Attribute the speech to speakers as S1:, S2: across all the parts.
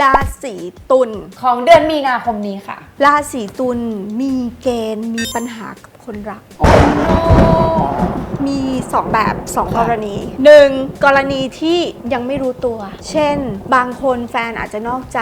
S1: ราศีตุล
S2: ของเดือนมีนาคมนี้ค่ะ
S1: ราศีตุลมีเกณฑ์มีปัญหากับคนรัก
S2: โอ้โน
S1: มี 2 แบบ2
S2: ค่ะ
S1: กรณี 1. กรณีที่ยังไม่รู้ตัว เช่น บางคนแฟนอาจจะนอกใจ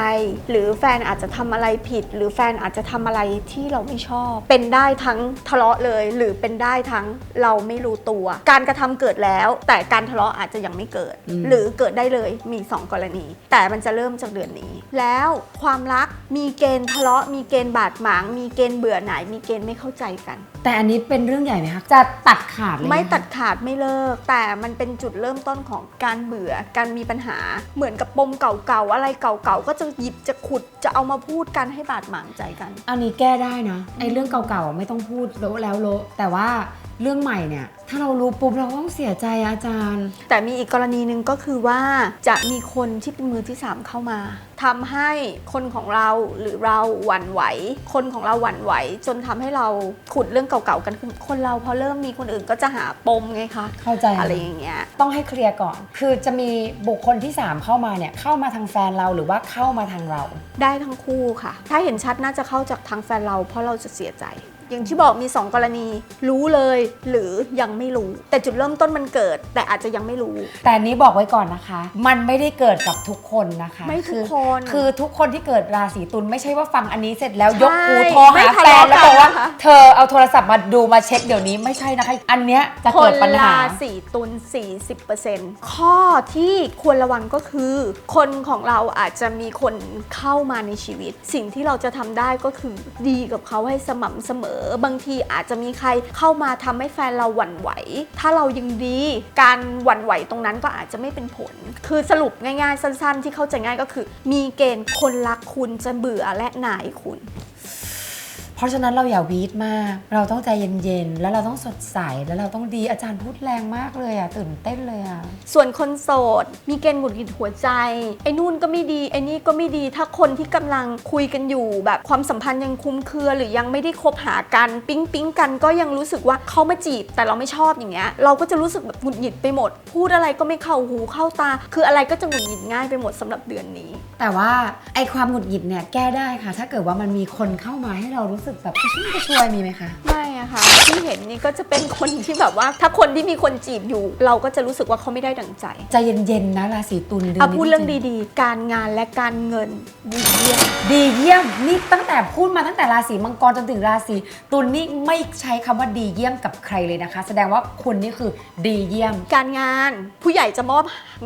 S1: หรือแฟนอาจจะทำอะไรผิด หรือแฟนอาจจะทำอะไรที่เราไม่ชอบ เป็นได้ทั้งทะเลาะเลย หรือเป็นได้ทั้งเราไม่รู้ตัว การกระทำเกิดแล้ว แต่การทะเลาะอาจจะยังไม่เกิด หรือเกิดได้เลยมี 2 กรณี แต่มันจะเริ่มจากเดือนนี้ แล้วความรักมีเกณฑ์ทะเลาะมีเกณฑ์บาดหมาง มีเกณฑ์เบื่อหน่ายมีเกณฑ์ไม่เข้าใจกัน
S2: แต่อันนี้เป็นเรื่องใหญ่ไหมคะจะตัดขาดเลยห
S1: ไม่
S2: คะ
S1: ตัดขาดไม่เลิก แต่มันเป็นจุดเริ่มต้นของการเบื่อการมีปัญหาเหมือนกับปมเก่าๆอะไรเก่าๆก็จะหยิบจะขุดจะเอามาพูดกันให้บาดหมางใจกัน
S2: อันนี้แก้ได้นะไอ้เรื่องเก่าๆไม่ต้องพูดแล้วแล้วโละแต่ว่า เรื่องใหม่เนี่ย ถ้าเรารู้ปุ๊บเราก็ต้องเสียใจอาจารย์
S1: แต่มีอีกกรณีหนึ่งก็คือว่าจะมีคนที่เป็นมือที่สามเข้ามาทำให้คนของเราหรือเราหวั่นไหว คนของเราหวั่นไหว จนทำให้เราขุดเรื่องเก่าๆกันคือคนเราพอเริ่มมีคนอื่นก็จะหาปมไงคะ
S2: เข้าใจ
S1: อะไรอย่างเงี้ย
S2: ต้องให้เคลียร์ก่อน คือจะมีบุคคลที่ 3 เข้ามาเนี่ย เข้ามาทางแฟนเราหรือว่าเข้ามาทางเรา
S1: ได้ทั้งคู่ค่ะ ถ้าเห็นชัดน่าจะเข้าจากทางแฟนเราเพราะเราจะเสียใจ อย่างที่บอกมี 2 กรณี รู้เลยหรือยังไม่รู้ แต่จุดเริ่มต้นมันเกิด แต่อาจจะยังไม่รู้
S2: แต่อันนี้บอกไว้ก่อนนะคะ มันไม่ได้เกิดกับทุกคนนะคะ
S1: ไม่ทุก
S2: อ
S1: คน
S2: คือทุกคนที่เกิดราศีตุลไม่ใช่ว่าฟังอันนี้เสร็จแล้ว
S1: ใช่
S2: ยกหูโทร
S1: ไม่
S2: หา
S1: ทะ
S2: แฟ
S1: เลาะ
S2: นแล้วบอกว่า
S1: กันนะคะ
S2: เธอเอาโทรศัพท์มาดูมาเช็คเดี๋ยวนี้ไม่ใช่นะคะ อันเนี้ยจะ
S1: ค
S2: เกิ
S1: น
S2: ดปัญหา
S1: ราศีตุล40%ข้อที่ควรระวังก็คือ คนของเราอาจจะมีคนเข้ามาในชีวิต สิ่งที่เราจะทำได้ก็คือดีกับเขาให้สม่ำเสมอบางทีอาจจะมีใครเข้ามาทำให้แฟนเราหวั่นไหว ถ้าเรายังดี การหวั่นไหวตรงนั้นก็อาจจะไม่เป็นผล คือสรุปง่ายๆ สั้นๆ ที่เข้าใจง่ายก็คือ มีเกณฑ์คนรักคุณจะเบื่อและหน่ายคุณ
S2: ราะฉะนั้นเราอย่าวีดมาก เราต้องใจเย็นๆ แล้วเราต้องสดใส แล้วเราต้องดีอาจารย์พูดแรงมากเลยอะตื่นเต้นเลยอะ
S1: ส่วนคนโสด มีเกณฑ์หงุดหงิดหัวใจ ไอ้นู่นก็ไม่ดี ไอ้นี่ก็ไม่ดี ถ้าคนที่กำลังคุยกันอยู่แบบความสัมพันธ์ยังคลุมเครือหรือยังไม่ได้คบหากันปิ๊งปิ๊งกันก็ยังรู้สึกว่าเขามาจีบแต่เราไม่ชอบอย่างเงี้ย เราก็จะรู้สึกแบบหงุดหงิดไปหมด พูดอะไรก็ไม่เข้าหูเข้าตา คืออะไรก็จะหงุดหงิดง่ายไปหมดสำหรับเดือนนี้
S2: แต่ว่าไอความหงุดหงิดเนี่ยแก้ได้ค่ะ ถ้าเกิดว่ามันมีคนเข้ามาให้เรารู้สึกแบบกระชุ่มกระชวยมีไหมคะ
S1: ไม่อะค่ะที่เห็นนี่ก็จะเป็นคนที่แบบว่า ถ้าคนที่มีคนจีบอยู่ เราก็จะรู้สึกว่าเขาไม่ได้ดังใจ
S2: ใจเย็นๆนะราศีตุลเดือน
S1: เอา
S2: นี้
S1: พูดเรื่อง
S2: จๆ
S1: ดีๆ การงานและการเงินดีเยี่ยม
S2: ดีเยี่ยมนี่ตั้งแต่พูดมาตั้งแต่ราศีมังกรจนถึงราศีตุลนี่ไม่ใช้คำว่าดีเยี่ยมกับใครเลยนะคะ แสดงว่าคุณนี่คือดีเยี่ยม
S1: การงานผู้ใหญ่จะมอบ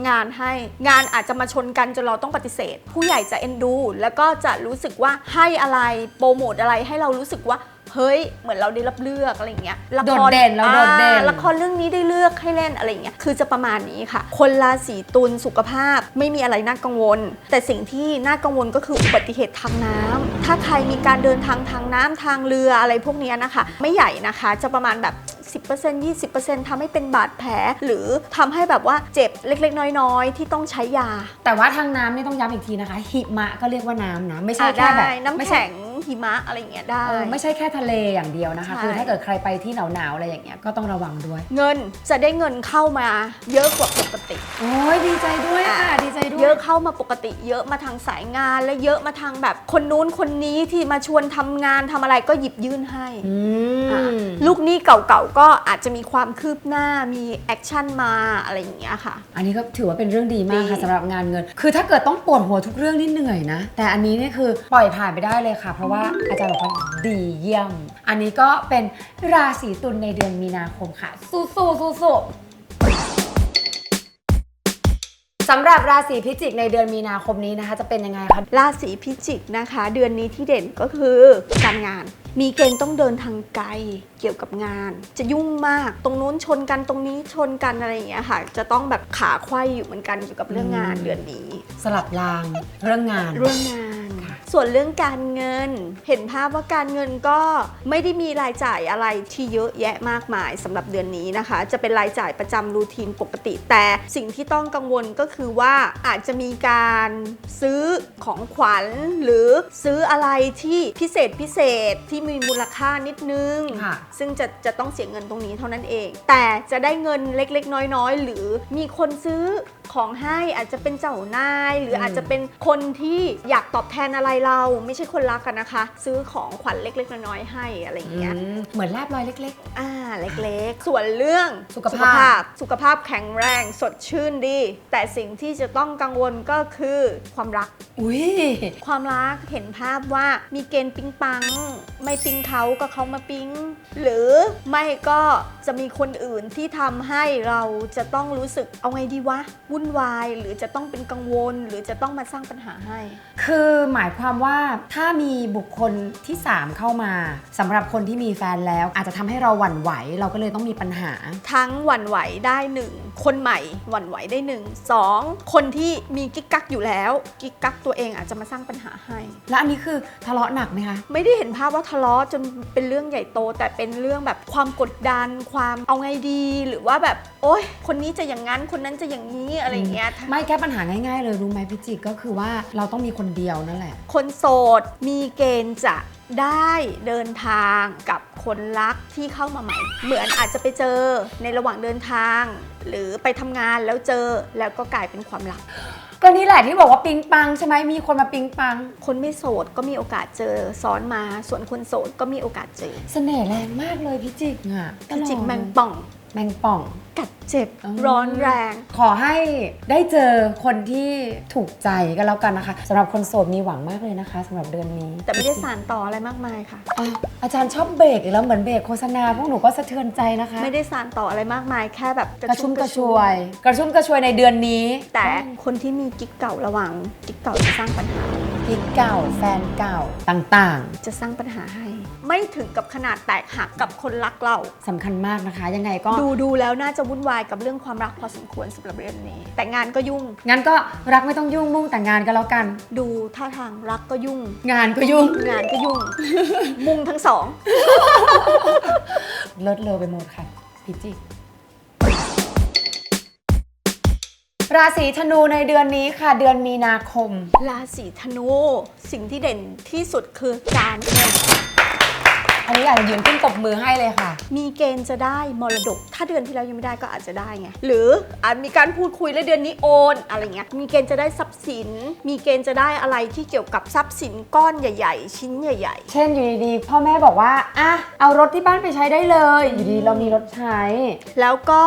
S1: งานให้ งานอาจจะมาชนกันจนเราต้องปฏิเสธ ผู้ใหญ่จะเอ็นดู แล้วก็จะรู้สึกว่าให้อะไรโปรโมทอะไรให้เรารู้สึกว่าเฮ้ยเหมือนเราได้รับเลือกอะไรอย่างเงี้ยละค
S2: โด
S1: ร
S2: ดเด่นเราโดดเด่น
S1: อ่าละครเรื่องนี้ได้เลือกให้เล่นอะไรอย่างเงี้ยคือจะประมาณนี้ค่ะ คนราศีตุลสุขภาพไม่มีอะไรน่ากังวล แต่สิ่งที่น่ากังวลก็คืออุบัติเหตุทางน้ำถ้าใครมีการเดินทางทางน้ำทางเรืออะไรพวกเนี้ยนะคะ ไม่ใหญ่นะคะ จะประมาณแบบ 10% 20%ทำให้เป็นบาดแผล หรือทำให้แบบว่าเจ็บเล็กๆ น้อยๆ ที่ต้องใช้ยา
S2: แต่ว่าทางน้ำนี่ต้องย้ำอีกทีนะคะ หิมะก็เรียกว่าน้ำนะ ไม่ใช่
S1: อะ
S2: แค่แบบ
S1: ได้น้ำ
S2: ไม่ใช่
S1: แข็ง หิมะอะไรอย่างเงี้ยได้
S2: เออไม่ใช่แค่ทะเลอย่างเดียวนะคะ
S1: ใช่
S2: คือถ้าเกิดใครไปที่หนาวๆอะไรอย่างเงี้ยก็ต้องระวังด้วย
S1: เงินจะได้เงินเข้ามาเยอะกว่าปกติ
S2: โอ้ยดีใจด้วยค่ะ ดีใจด้วย
S1: เยอะเข้ามาปกติ เยอะมาทางสายงานและเยอะมาทางแบบคนนู้นคนนี้ที่มาชวนทำงานทำอะไรก็หยิบยื่นให้
S2: อื
S1: อะ
S2: ม
S1: ลูกหนี้เก่าๆ ก็อาจจะมีความคืบหน้ามีแอคชั่นมาอะไรอย่างเงี้ยค่ะ
S2: อันนี้ก็ถือว่าเป็นเรื่องดีมากค่ะ
S1: ดี
S2: สำหรับงานเงิน คือถ้าเกิดต้องปวดหัวทุกเรื่องนี่เหนื่อยนะ แต่อันนี้เนี่ยคือปล่อยผ่านไปได้เลยค่ะ เพราะว่าอาจารย์บอกว่าดีเยี่ยม อันนี้ก็เป็นราศีตุลในเดือนมีนาคมค่ะ สู้สู้สู้สู้สำหรับราศีพิจิกในเดือนมีนาคมนี้นะคะ จะเป็นยังไงคะ
S1: ราศีพิจิกนะคะ เดือนนี้ที่เด่นก็คือการงาน มีเกณฑ์ต้องเดินทางไกลเกี่ยวกับงาน จะยุ่งมากตรงนู้นชนกันตรงนี้ชนกันอะไรอย่างเงี้ยค่ะ จะต้องแบบขาไขว้อยู่เหมือนกันเกี่ยวกับเรื่องงาน
S2: อืม
S1: เดือนนี้
S2: สลับรางเรื่องงาน
S1: เรื่องงาน
S2: ค่ะ
S1: ส่วนเรื่องการเงิน เห็นภาพว่าการเงินก็ไม่ได้มีรายจ่ายอะไรที่เยอะแยะมากมายสำหรับเดือนนี้นะคะ จะเป็นรายจ่ายประจำรูทีนปกติ แต่สิ่งที่ต้องกังวลก็คือว่าอาจจะมีการซื้อของขวัญหรือซื้ออะไรที่พิเศษพิเศษที่มีมูลค่านิดนึง
S2: ค่ะ
S1: ซึ่งจะจะต้องเสียเงินตรงนี้เท่านั้นเอง แต่จะได้เงินเล็ก ๆ น้อย ๆ หรือมีคนซื้อของให้อาจจะเป็นเจ้านาย หรืออ
S2: ม
S1: อาจจะเป็นคนที่อยากตอบแทนอะไรเราไม่ใช่คนรักกันนะคะ ซื้อของขวัญเล็ก ๆ น้อยๆให้อะไรอย่างเงี้ย
S2: อืมเหมือนลาบลอยเล็ก
S1: อ่าเล็กๆ ส่วนเรื่อง
S2: สุขภาพ
S1: พสุขภาพแข็งแรงสดชื่นดี แต่สิ่งที่จะต้องกังวลก็คือความรัก
S2: ๆ อุ้ย
S1: ความรักเห็นภาพว่ามีเกณฑ์ปิ๊งปัง ไม่ปิ๊งเขาก็เขามาปิ๊ง หรือไม่ก็จะมีคนอื่นที่ทำให้เราจะต้องรู้สึกเอาไงดีวะ วุ่นวาย หรือจะต้องเป็นกังวล หรือจะต้องมาสร้างปัญหาให้
S2: คือหมายความว่าถ้ามีบุคคลที่ 3 เข้ามาสำหรับคนที่มีแฟนแล้ว อาจจะทำให้เราหวั่นไหว เราก็เลยต้องมีปัญหา
S1: ทั้งหวั่นไหวได้หนึ่งคนใหม่หวั่นไหวได้หนึ่งสองคนที่มีกิ๊กกักอยู่แล้วกิ๊กกักตัวเองอาจจะมาสร้างปัญหาให้
S2: แล้วอันนี้คือทะเลาะหนักไหมคะ
S1: ไม่ได้เห็นภาพว่าทะเลาะจนเป็นเรื่องใหญ่โต แต่เป็นเรื่องแบบความกดดันความเอาไงดีหรือว่าแบบโอ๊ยคนนี้จะอย่างนั้นคนนั้นจะอย่างนี้อะไรอย่างเงี้ย
S2: ไม่แก้ปัญหาง่ายๆเลยรู้ไหมพี่จิกก็คือว่าเราต้องมีคนเดียวนั่นแหละ
S1: คนโสดมีเกณฑ์จะได้เดินทางกับคนรักที่เข้ามาใหม่ เหมือนอาจจะไปเจอในระหว่างเดินทาง หรือไปทำงานแล้วเจอแล้วก็กลายเป็นความรัก
S2: ก็นี่แหละที่บอกว่าปิงปังใช่ไหมมีคนมาปิงปัง
S1: คนไม่โสดก็มีโอกาสเจอซ้อนมา ส่วนคนโสดก็มีโอกาสเจอ
S2: เสน่ห์แรงมากเลยพี่จิกอะ
S1: พี่จิกแมงป่อง
S2: แมงป่อง
S1: กัดเจ็บ
S2: อ๋อ
S1: ร้อนแรง
S2: ขอให้ได้เจอคนที่ถูกใจกันแล้วกันนะคะสำหรับคนโสดมีหวังมากเลยนะคะสำหรับเดือนนี้
S1: แต่ไม่ได้สารต่ออะไรมากมายค่ะ
S2: อะอาจารย์ชอบเบรกอีกแล้วเหมือนเบรกโฆษณาพวกหนูก็สะเทือนใจนะคะ
S1: ไม่ได้สารต่ออะไรมากมายแค่แบบ
S2: กระชุ่มกระชวย กระชุ่มกระชวยในเดือนนี้
S1: แต่คนที่มีกิ๊กเก่าระหว่างกิ๊กเก่าจะสร้างปัญหา
S2: กิ๊กเก่า แฟนเก่าต่าง
S1: จะสร้างปัญหาให้ ไม่ถึงกับขนาดแตกหักกับคนรักเรา
S2: ๆสำคัญมากนะคะ ยังไงก็
S1: ดูดูแล้วน่าจะวุ่นวายกับเรื่องความรักพอสมควรสำหรับเรื่องนี้ แต่งานก็ยุ่ง
S2: งั้นก็รักไม่ต้องยุ่งมุ่งแต่งงานกันแล้วกัน
S1: ดูท่าทางรักก็ยุ่ง
S2: งานก็ยุ่ง
S1: งานก็ยุ่ง มุงทั้งสอง
S2: เลิศเลอไปหมดค่ะพิจิก ราศีธนูในเดือนนี้ค่ะ เดือนมีนาคม
S1: ราศีธนู สิ่งที่เด่นที่สุดคือการเงิน
S2: อันนี้อยากจะยืนขึ้นตบมือให้เลยค่ะ
S1: มีเกณฑ์จะได้มรดก ถ้าเดือนที่แล้วยังไม่ได้ก็อาจจะได้ไง หรืออาจมีการพูดคุยแล้วเดือนนี้โอน อะไรเงี้ย มีเกณฑ์จะได้ทรัพย์สิน มีเกณฑ์จะได้อะไรที่เกี่ยวกับทรัพย์สินก้อนใหญ่ ๆ ชิ้นใหญ่
S2: เช่นอยู่ดีๆพ่อแม่บอกว่าอะเอารถที่บ้านไปใช้ได้เลย อยู่ดีเรามีรถใช้
S1: ๆ แล้วก็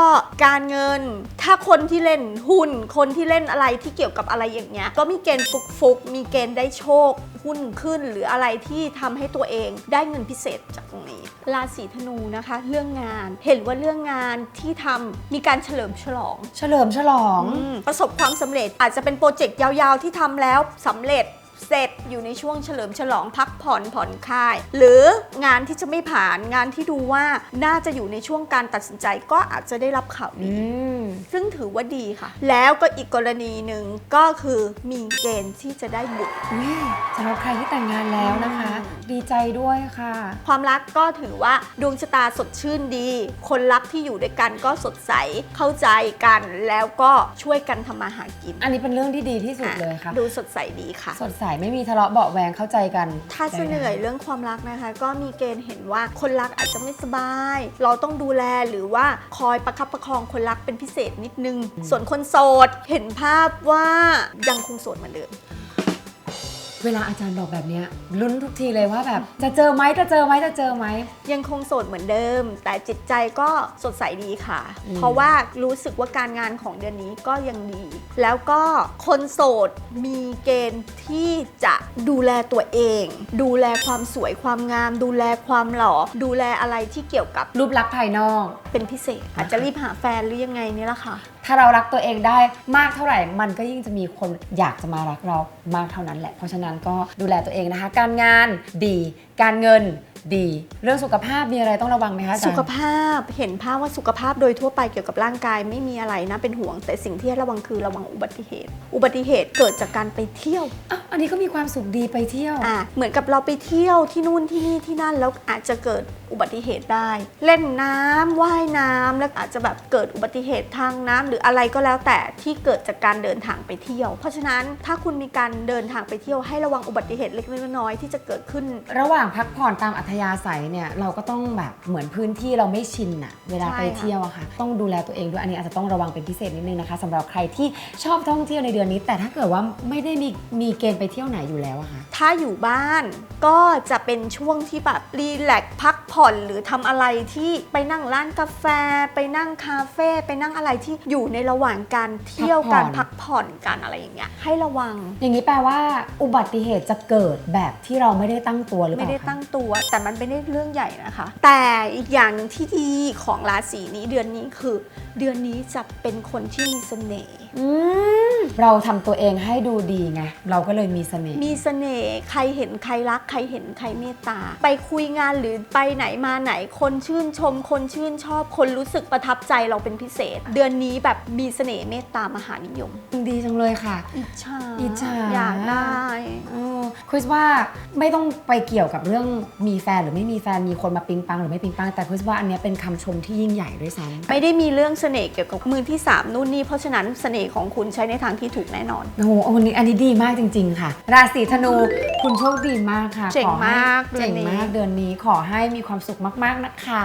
S1: การเงิน ถ้าคนที่เล่นหุ้น คนที่เล่นอะไรที่เกี่ยวกับอะไรอย่างเงี้ย ก็มีเกณฑ์ฟุกๆ มีเกณฑ์ได้โชค หุ้นขึ้นหรืออะไรที่ทำให้ตัวเองได้เงินพิเศษจากตรงนี้ ราศีธนูนะคะ เรื่องงานเห็นว่าเรื่องงานที่ทำมีการเฉลิมฉลอง
S2: เฉลิมฉลอง
S1: อืมประสบความสำเร็จอาจจะเป็นโปรเจกต์ยาวๆที่ทำแล้วสำเร็จ เสร็จอยู่ในช่วงเฉลิมฉลองพักผ่อนผ่อนคลาย หรืองานที่จะไม่ผ่านงานที่ดูว่าน่าจะอยู่ในช่วงการตัดสินใจก็อาจจะได้รับข่าว
S2: อื
S1: ดี
S2: ม
S1: ซึ่งถือว่าดีค่ะ แล้วก็อีกกรณีหนึ่งก็คือมีเกณฑ์ที่จะได้บุตร
S2: อุ๊ยสำหรับใครที่แต่งงานแล้วนะคะ
S1: อืม
S2: ดีใจด้วยค่ะ
S1: ความรักก็ถือว่าดวงชะตาสดชื่นดี คนรักที่อยู่ด้วยกันก็สดใสเข้าใจกันแล้วก็ช่วยกันทำมาหากิน
S2: อันนี้เป็นเรื่องที่ดีที่สุดเลยค่ะ
S1: ดูสดใสดีค่ะ
S2: สดใสไม่มีทะเลาะเบาะแวงเข้าใจกัน
S1: ถ้าจะเหนื่อยเรื่องความรักนะคะ ก็มีเกณฑ์เห็นว่าคนรักอาจจะไม่สบาย เราต้องดูแลหรือว่าคอยประคับประคองคนรักเป็นพิเศษนิดนึง ส่วนคนโสดเห็นภาพว่ายังคงโสดเหมือนเดิม
S2: เวลาอาจารย์บอกแบบเนี้ยลุ้นทุกทีเลยว่าแบบจะเจอไหมจะเจอไหมจะเจอไหม
S1: ยังคงโสดเหมือนเดิม แต่จิตใจก็สดใสดีค่ะ
S2: อืม
S1: เพราะว่ารู้สึกว่าการงานของเดือนนี้ก็ยังดี แล้วก็คนโสดมีเกณฑ์ที่จะดูแลตัวเอง ดูแลความสวยความงาม ดูแลความหล่อ ดูแลอะไรที่เกี่ยวกับ
S2: รูปลักษณ์ภายนอก
S1: เป็นพิเศษ อาจจะรีบหาแฟนหรือยังไงนี่แหละค่ะ
S2: ถ้าเรารักตัวเองได้มากเท่าไหร่ มันก็ยิ่งจะมีคนอยากจะมารักเรามากเท่านั้นแหละ เพราะฉะนั้นก็ดูแลตัวเองนะคะ การงานดี การเงินดี เรื่องสุขภาพมีอะไรต้องระวังไหมคะอาจารย์
S1: สุขภาพเห็นภาพว่าสุขภาพโดยทั่วไปเกี่ยวกับร่างกายไม่มีอะไรนะเป็นห่วง แต่สิ่งที่ให้ระวังคือระวังอุบัติเหตุ อุบัติเหตุเกิดจากการไปเที่ยว
S2: อ้าว อันนี้ก็มีความสุขดีไปเที่ยว
S1: อะเหมือนกับเราไปเที่ยวที่นู่นที่นี่ที่นั่นแล้วอาจจะเกิดอุบัติเหตุได้ เล่นน้ำว่ายน้ำแล้วอาจจะแบบเกิดอุบัติเหตุทางน้ำหรืออะไรก็แล้วแต่ที่เกิดจากการเดินทางไปเที่ยว เพราะฉะนั้นถ้าคุณมีการเดินทางไปเที่ยวให้ระวังอุบัติเหตุเล็กๆน้อยๆที่จะเกิดขึ้น
S2: ระหว่างพักผ่อนตามอัธธยาศัยเนี่ยเราก็ต้องแบบเหมือนพื้นที่เราไม่ชินอะเวลา
S1: ใช่
S2: ไป
S1: ค่ะ
S2: เที่ยวอะค่ะ ต้องดูแลตัวเองด้วยอันนี้อาจจะต้องระวังเป็นพิเศษนิดนึงนะคะสำหรับใครที่ชอบท่องเที่ยวในเดือนนี้ แต่ถ้าเกิดว่าไม่ได้มีมีเกณฑ์ไปเที่ยวไหนอยู่แล้วอะคะ
S1: ถ้าอยู่บ้านก็จะเป็นช่วงที่แบบรีแลกซ์พักผ่อนหรือทำอะไรที่ไปนั่งร้านกาแฟ ไปนั่งคาเฟ่ไปนั่งอะไรที่อยู่ในระหว่างการเที่ยวการพักผ่อนกันอะไรอย่างเงี้ยให้ระวัง
S2: อย่างนี้แปลว่า อุบัติเหตุจะเกิดแบบที่เราไม่ได้ตั้งตัวหรือเป
S1: ไม่
S2: ล่า
S1: ได้
S2: คะ
S1: ตั้งตัว แต่มันไม่ได้เรื่องใหญ่นะคะ แต่อีกอย่างหนึ่งที่ดีของราศีนี้เดือนนี้คือ เดือนนี้จะเป็นคนที่มีเสน่ห์
S2: อืมเราทำตัวเองให้ดูดีไง เราก็เลยมีเสน่ห์
S1: มีเสน่ห์ใครเห็นใครรัก ใครเห็นใครเมตตา ไปคุยงานหรือไปไหนมาไหน คนชื่นชม คนชื่นชอบ คนรู้สึกประทับใจเราเป็นพิเศษ เดือนนี้แบบมีเสน่ห์เมตตามหานิยม
S2: ดีจังเลยค่ะ
S1: อิจฉา
S2: อิจฉา
S1: อยากได้
S2: เออ คริสว่าไม่ต้องไปเกี่ยวกับเรื่องมีแฟนหรือไม่มีแฟนมีคนมาปิงปังหรือไม่ปิงปังแต่คริสว่าอันเนี้ยเป็นคำชมที่ยิ่งใหญ่ด้วยซ้ำ
S1: ไม่ได้มีเรื่องเสน่ห์เกี่ยวกับมือที่สามนู่นนี่เพราะฉะนั้นเสน่ห์ของคุณใช้ในทางที่ถูกแน่นอน
S2: โอ้โหอันนี้อันนี้ดีมากจริง ๆ ค่ะ ราศีธนูคุณโชคดีมากค่ะ
S1: เจ๋ง
S2: ขอให้
S1: มากเดือน
S2: เจ๋ง
S1: นี้
S2: มากเดือนนี้ขอให้มีความสุขมากๆนะคะ